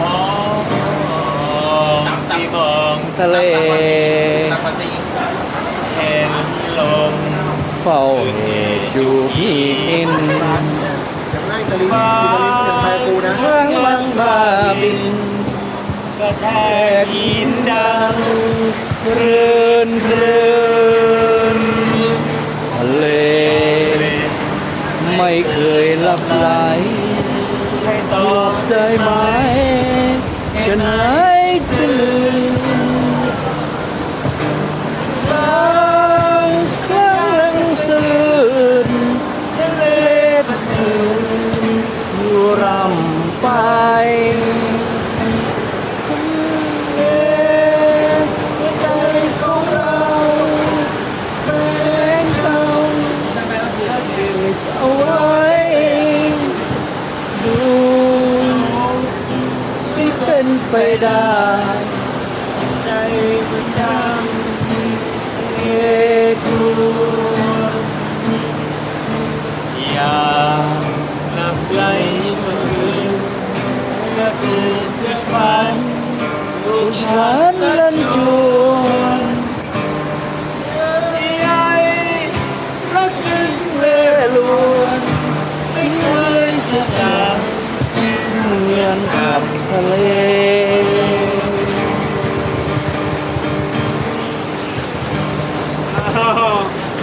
มองที่มองทะเลนักปฏิเห็นลมเฝ้าเหตุจูพี่อินอย่างง่ายตะลิงตะลิงอย่างไทยกูนะครั้งบังบาบินกระแทกหินดังครื่นครื่นทะเล ไม่เคยลับไหลให้ตอบได้ไหมาย เป็นไปได้ใจมันดเอกลัวำอยากหลับไหลชั่วคืนก็คือเกิดฝันลูกฉันลันจวนใหญ่รักจึงเล่ลว กันกับทะเล